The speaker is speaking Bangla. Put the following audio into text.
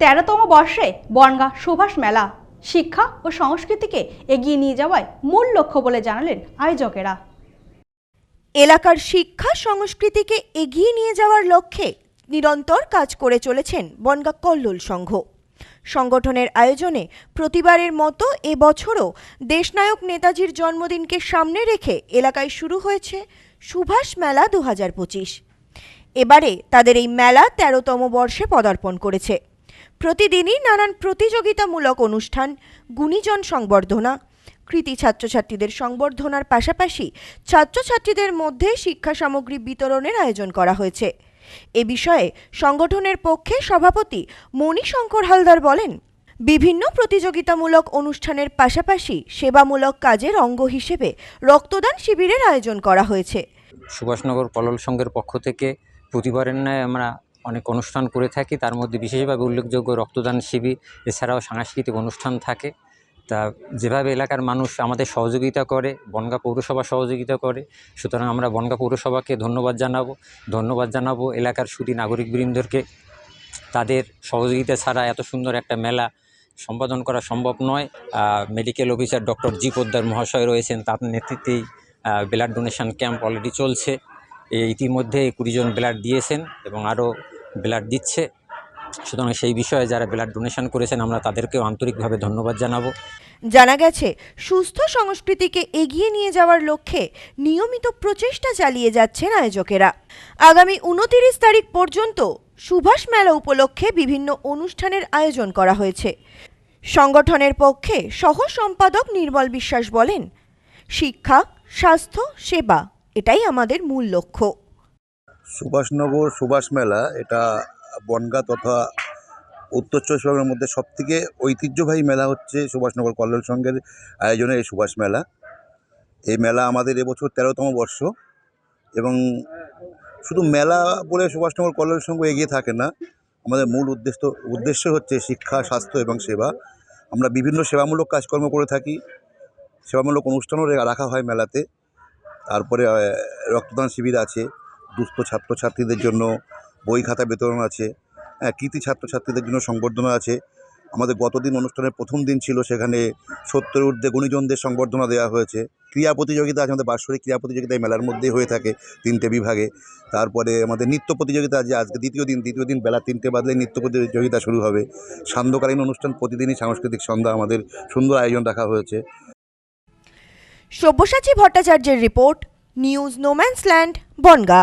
তেরোতম বর্ষে বনগা সুভাষ মেলা। শিক্ষা ও সংস্কৃতিকে এগিয়ে নিয়ে যাওয়ায় মূল লক্ষ্য বলে জানালেন আয়োজকেরা। এলাকার শিক্ষা, সংস্কৃতিকে এগিয়ে নিয়ে যাওয়ার লক্ষ্যে নিরন্তর কাজ করে চলেছেন বনগা কল্লোল সংঘ। সংগঠনের আয়োজনে প্রতিবারের মতো এবছরও দেশনায়ক নেতাজির জন্মদিনকে সামনে রেখে এলাকায় শুরু হয়েছে সুভাষ মেলা দু হাজার পঁচিশ। এবারে তাদের এই মেলা তেরোতম বর্ষে পদার্পণ করেছে। প্রতিদিনই নানান প্রতিযোগিতামূলক অনুষ্ঠান, গুণীজন সংবর্ধনা, কৃতি ছাত্রছাত্রীদের সংবর্ধনার পাশাপাশি ছাত্রছাত্রীদের মধ্যে শিক্ষা সামগ্রী বিতরণের আয়োজন করা হয়েছে। এ বিষয়ে সংগঠনের পক্ষে সভাপতি মণিশঙ্কর হালদার বলেন, বিভিন্ন প্রতিযোগিতামূলক অনুষ্ঠানের পাশাপাশি সেবামূলক কাজের অঙ্গ হিসেবে রক্তদান শিবিরের আয়োজন করা হয়েছে। সুভাষনগর কলল সংঘের পক্ষ থেকে প্রতিবারের ন্যায় আমরা অনেক অনুষ্ঠান করে থাকি। তার মধ্যে বিশেষভাবে উল্লেখযোগ্য রক্তদান শিবির, এছাড়াও সাংস্কৃতিক অনুষ্ঠান থাকে। তা যেভাবে এলাকার মানুষ আমাদের সহযোগিতা করে, বনগা পৌরসভা সহযোগিতা করে, সুতরাং আমরা বনগা পৌরসভাকে ধন্যবাদ জানাব। ধন্যবাদ জানাব এলাকার সুদী নাগরিকবৃন্দকে। তাদের সহযোগিতা ছাড়া এত সুন্দর একটা মেলা সম্পাদন করা সম্ভব নয়। Medical officer doctor G Poddar মহাশয় রয়েছেন, তার নেতৃত্বেই ব্লাড ডোনেশন ক্যাম্প অলরেডি চলছে। ইতিমধ্যে কুড়িজন ব্লাড দিয়েছেন এবং আরও ব্লাড দিচ্ছে। সুতরাং সেই বিষয়ে যারা ব্লাড ডোনেশন করেছেন, আমরা তাদেরকেও আন্তরিকভাবে ধন্যবাদ জানাব। জানা গেছে, সুস্থ সংস্কৃতিকে এগিয়ে নিয়ে যাওয়ার লক্ষ্যে নিয়মিত প্রচেষ্টা চালিয়ে যাচ্ছেন আয়োজকেরা। আগামী উনতিরিশ তারিখ পর্যন্ত সুভাষ মেলা উপলক্ষে বিভিন্ন অনুষ্ঠানের আয়োজন করা হয়েছে। সংগঠনের পক্ষে সহ সম্পাদক নির্মল বিশ্বাস বলেন, শিক্ষা, স্বাস্থ্য, সেবা, এটাই আমাদের মূল লক্ষ্য। সুভাষনগর সুভাষ মেলা, এটা বনগা তথা উত্তর চব্বিশ পরগনার মধ্যে সবথেকে ঐতিহ্যবাহী মেলা হচ্ছে সুভাষনগর কল্যাণ সংঘের আয়োজনে এই সুভাষ মেলা। এই মেলা আমাদের এবছর তেরোতম বর্ষ এবং শুধু মেলা বলে সুভাষনগর কল্যাণ সংঘ এগিয়ে থাকে না, আমাদের মূল উদ্দেশ্য উদ্দেশ্য হচ্ছে শিক্ষা, স্বাস্থ্য এবং সেবা। আমরা বিভিন্ন সেবামূলক কাজকর্ম করে থাকি, সেবামূলক অনুষ্ঠানও রাখা হয় মেলাতে। তারপরে রক্তদান শিবির আছে। দুস্থ ছাত্রছাত্রীদের জন্য বই খাতা বিতরণ আছে হ্যাঁ কৃতি ছাত্রছাত্রীদের জন্য সংবর্ধনা আছে। আমাদের গতদিন অনুষ্ঠানের প্রথম দিন ছিল, সেখানে সত্তর ঊর্ধ্বে গুণীজনদের সংবর্ধনা দেওয়া হয়েছে। ক্রীড়া প্রতিযোগিতা আছে, আমাদের বাৎসরিক ক্রীড়া প্রতিযোগিতা মেলার মধ্যেই হয়ে থাকে তিনটে বিভাগে। তারপরে আমাদের নৃত্য প্রতিযোগিতা আছে, আজকে দ্বিতীয় দিন দ্বিতীয় দিন বেলা তিনটে বাজলে নৃত্য প্রতিযোগিতা শুরু হবে। সান্ধ্যকালীন অনুষ্ঠান প্রতিদিনই সাংস্কৃতিক সন্ধ্যা আমাদের সুন্দর আয়োজন রাখা হয়েছে। সব্যসাচী ভট্টাচার্যের report, news no man's land Bongaon.